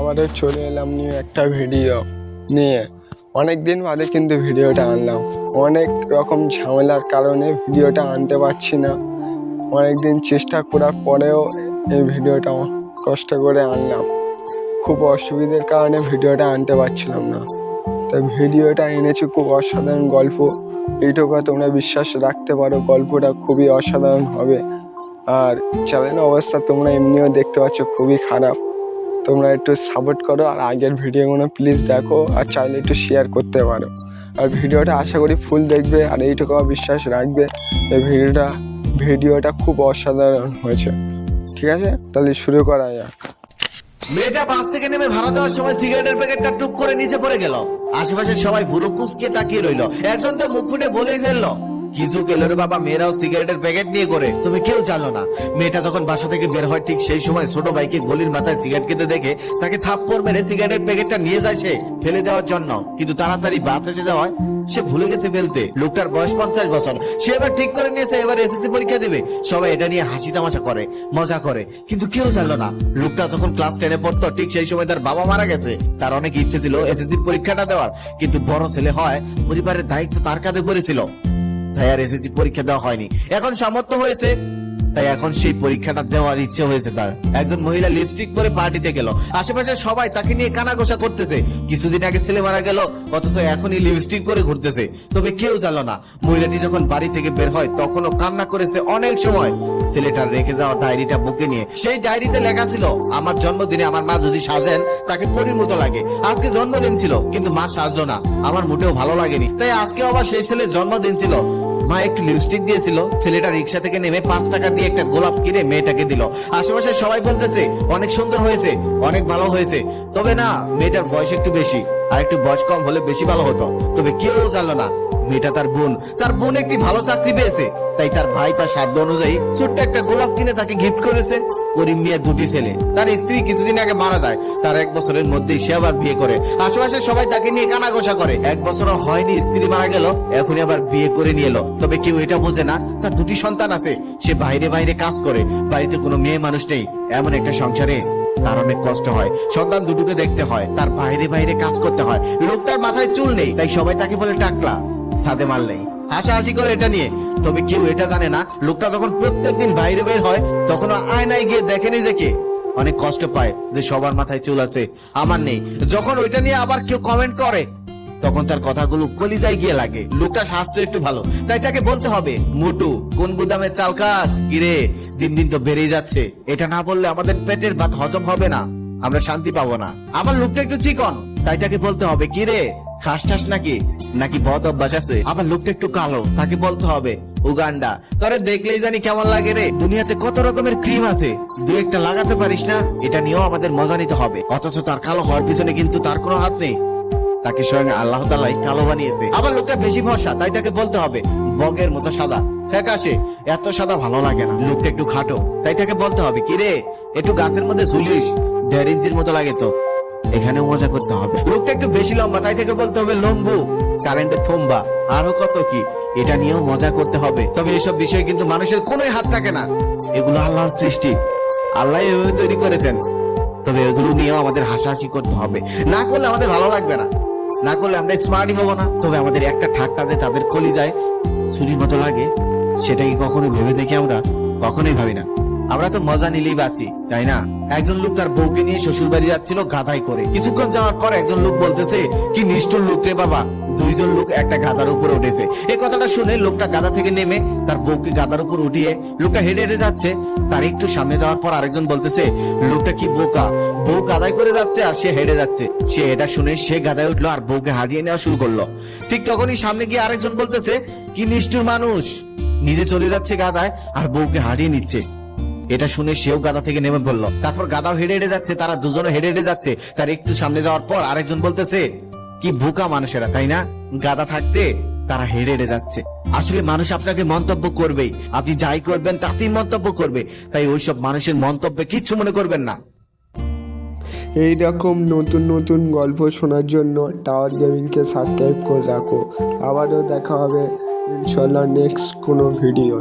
আবারও চলে এলাম নিয়ে একটা ভিডিও নিয়ে। অনেক দিন বাদে কিন্তু ভিডিওটা আনলাম। অনেক রকম ঝামেলার কারণে ভিডিওটা আনতে পারছি না। অনেক দিন চেষ্টা করার পরেও এই ভিডিওটা কষ্ট করে আনলাম। খুব অসুবিধার কারণে ভিডিওটা আনতে পারছিলাম না। তাই ভিডিওটা এনেছি খুব অসাধারণ গল্প। এইটুকু তোমরা বিশ্বাস রাখতে পারো, গল্পটা খুবই অসাধারণ হবে। আর চ্যানেলের অবস্থা তোমরা এমনিও দেখতে পাচ্ছ খুবই খারাপ। তোমরা একটু সাপোর্ট করো আর আগের ভিডিওগুলো প্লিজ দেখো আর চাইলে একটু শেয়ার করতে পারো। আর ভিডিওটা আশা করি ফুল দেখবে আর এইটুকু বিশ্বাস রাখবে এই ভিডিওটা ভিডিওটা খুব অসাধারণ হয়েছে। ঠিক আছে? তাহলে শুরু করা যাক। মেয়েটা বাস থেকে নেমে ভাড়া দেওয়ার সময় সিগারেটের প্যাকেটটা টুক করে নিচে পড়ে গেল। আশেপাশের সবাই ভুরু কুচকে তাকিয়ে রইল। একজন তো মুখ ফুটে বলেই ফেলল। কিছু গেল রে বাবা, মেয়েরাও সিগারেটের প্যাকেট নিয়ে করে তুমি কেউ জানো না, মেয়েটা যখন বাসা থেকে বের হয়, ঠিক সেই সময় ছোট ভাইকে গলির মাথায় সিগারেট খেতে দেখে তাকে থাপ্পড় মেরে সিগারেটের প্যাকেটটা নিয়ে যায় সে ফেলে দেওয়ার জন্য। কিন্তু তাড়াতাড়ি বাস এসে যাওয়ায় সে ভুলে গেছে ফেলতে। লোকটার বয়স পঞ্চাশ বছর। সে এবার ঠিক করে নিয়েছে, এবার এসএসসি পরীক্ষা দেবে। সবাই এটা নিয়ে হাসি তামাশা করে, মজা করে। কিন্তু কেউ জানলো না, লোকটা যখন ক্লাস টেনে পড়তো, ঠিক সেই সময় তার বাবা মারা গেছে। তার অনেক ইচ্ছে ছিল এসএসসি পরীক্ষাটা দেওয়ার। কিন্তু বড় ছেলে হয় পরিবারের দায়িত্ব তার কাছে পড়েছিল। তাই আর এসএসসি পরীক্ষা দেওয়া হয়নি। এখন সামর্থ্য হয়েছে তাই এখন সেই পরীক্ষাটা দেওয়ার ইচ্ছে হয়েছে তার। একজন মহিলা লিপস্টিক পরে পার্টিতে গেল। আশেপাশে সবাই তাকে নিয়ে কানাঘোষা করতেছে। কিছুদিন আগে ছেলে মারা গেল, অথচ এখনই লিপস্টিক করে ঘুরতেছে। তবে কেউ জানো না, মহিলাটি যখন বাড়ি থেকে বের হয়, তখনও কান্না করেছে অনেক সময়। ছেলেটার রেখে যাওয়া ডায়েরিটা বুকে নিয়ে, সেই ডায়েরিতে লেখা ছিল, আমার জন্মদিনে আমার মা যদি সাজেন, তাকে পরির মতো লাগে। আজকে জন্মদিন ছিল, কিন্তু মা সাজলো না। আমার মোটেও ভালো লাগেনি। তাই আজকে আবার সেই ছেলের জন্মদিন ছিল। মা একটু লিপস্টিক দিয়েছিল, ছেলেটা রিক্সা থেকে নেমে পাঁচ টাকা দিয়ে একটা গোলাপ কিনে মেয়েটাকে দিল। আশেপাশে সবাই বলতেছে, অনেক সুন্দর হয়েছে, অনেক ভালো হয়েছে। তবে না, মেয়েটার বয়স একটু বেশি। আর একটু বয়স কম হলে বেশি ভালো হতো। তবে কেউ জানলো না, মেয়েটা তার বোন। তার বোন একটি ভালো চাকরি পেয়েছে। তাই তার ভাই তার সাধ্য অনুযায়ী ছোট্ট একটা গোলাপ কিনে তাকে গিফট করেছে। করিম মিয়া দুটি ছেলে। তার স্ত্রী কিছুদিন আগে মারা যায়। তার এক বছরের মধ্যেই সে আবার বিয়ে করে। আশেপাশে সবাই তাকে নিয়ে কানাঘোষা করে। এক বছর হয়নি স্ত্রী মারা গেল, এখনই আবার বিয়ে করে নিয়ে এলো। তবে কেউ এটা বোঝে না, তার দুটি সন্তান আছে। সে বাইরে বাইরে কাজ করে। বাড়িতে কোনো মেয়ে মানুষ নেই। এমন একটা সংসারে তার অনেক কষ্ট হয়। সন্তান দুটোকে দেখতে হয়, তার বাইরে বাইরে কাজ করতে হয়। লোকটার মাথায় চুল নেই, তাই সবাই তাকে বলে টাকলা, ছাদে মাল নেই। হাসাহাসি করে এটা নিয়ে। তবে কেউ এটা জানে না, লোকটা যখন প্রত্যেক দিন বাইরে বের হয় তখন আয়নায় গিয়ে দেখে নিজেকে অনেক কষ্ট পায় যে সবার মাথায় চুল আছে, আমার নেই। যখন ওইটা নিয়ে আবার কেউ কমেন্ট করে তখন তার কথাগুলো কলিজায় গিয়ে লাগে। লোকটা স্বাস্থ্য একটু ভালো। তাই তাকে বলতে হবে, মোটু, কোন গুদামে চাল খাস? কিরে দিন দিন তো বেড়েই যাচ্ছে। এটা না বললে আমাদের পেটের ভাত হজম হবে না। আমরা শান্তি পাবো না। আমার লোকটা একটু চিকন। তাই তাকে বলতে হবে কিরে খাস ঠাস নাকি? নাকি বদ অভ্যাস আছে? আবার লোকটা একটু কালো। তাকে বলতে হবে, উগান্ডা, তোরে দেখলেই জানি কেমন লাগে রে। দুনিয়াতে কত রকমের ক্রিম আছে। দু একটা লাগাতে পারিস না? এটা নিয়েও আমাদের মজা নিতে হবে। অথচ তার কালো হওয়ার পিছনে কিন্তু তার কোনো হাত নেই। তাকে স্বয়ং আল্লাহ তালাই কালো বানিয়েছে। আবার লোকটা বেশি ভরসা তাই তাকে বলতে হবে বগের মতো সাদা। ফ্যাকাশে এত সাদা ভালো লাগে না। লোকটা একটু খাটো তাই তাকে বলতে হবে কি রে একটু গাছের মধ্যে ঝুলিস দেড় ইঞ্চির মতো লাগে তো। এখানেও মজা করতে হবে। লোকটা একটু বেশি লম্বা তাই থেকে বলতে হবে লম্বু কারেন্টের থম্বা আরও কত কি এটা নিয়েও মজা করতে হবে। তবে এসব বিষয়ে কিন্তু মানুষের কোনো হাত থাকে না। এগুলো আল্লাহর সৃষ্টি। আল্লাহ এভাবে তৈরি করেছেন। তবে এগুলো নিয়েও আমাদের হাসাহাসি করতে হবে। না করলে আমাদের ভালো লাগবে না। না করলে আমরা স্মার্টই হব না। তবে আমাদের একটা ঠাট্টা যে তাদের কলি যায় ছুরির মতো লাগে সেটা কি কখনো ভেবে দেখি আমরা, কখনোই ভাবি না। আমরা তো মজা নিলেই বাঁচি, তাই না? একজন লোক তার বউকে নিয়ে শ্বশুর বাড়ি যাচ্ছিল গাধাই করে। কিছুক্ষণ যাওয়ার পর একজন লোক বলতেছে, কি নিষ্ঠুর লোক রে বাবা। দুইজন লোক একটা গাদার উপর উঠেছে। এই কথাটা শুনে লোকটা গাদা থেকে নেমে তার বউকে গাদার উপর উঠিয়ে লোকটা হেঁটে হেঁটে যাচ্ছে। তার একটু সামনে যাওয়ার পর আরেকজন বলতেছে, লোকটা কি বোকা? বউ গাদাই করে যাচ্ছে আর সে হেঁটে যাচ্ছে। সে এটা শুনে সে গাদায় উঠল আর বউকে হারিয়ে নেওয়া শুরু করল। ঠিক তখনই সামনে গিয়ে আরেকজন বলতেছে, কি নিষ্ঠুর মানুষ। নিজে চলে যাচ্ছে গাদায় আর বউকে হারিয়ে নিচ্ছে। এটা শুনে সেও গাদা থেকে নেমে পড়ল। তারপর গাদাও হেঁটে হেঁটে যাচ্ছে, তারা দুজনে হেঁটে হেঁটে যাচ্ছে। তার একটু সামনে যাওয়ার পর আরেকজন বলতেছে, কি বোকা মানুষেরা, তাই না? গাদা থাকতে তারা হেঁটে হেঁটে যাচ্ছে। আসলে মানুষ আপনাকে মন্তব্য করবেই। আপনি যাই করবেন, তাতেই মন্তব্য করবে। তাই ওইসব মানুষের মন্তব্যে কিচ্ছু মনে করবেন না। এই রকম নতুন নতুন গল্প শোনার জন্য টাওয়ার গেমিংকে সাবস্ক্রাইব করে রাখো। আবারও দেখা হবে ইনশাল্লাহ নেক্সট কোনো ভিডিও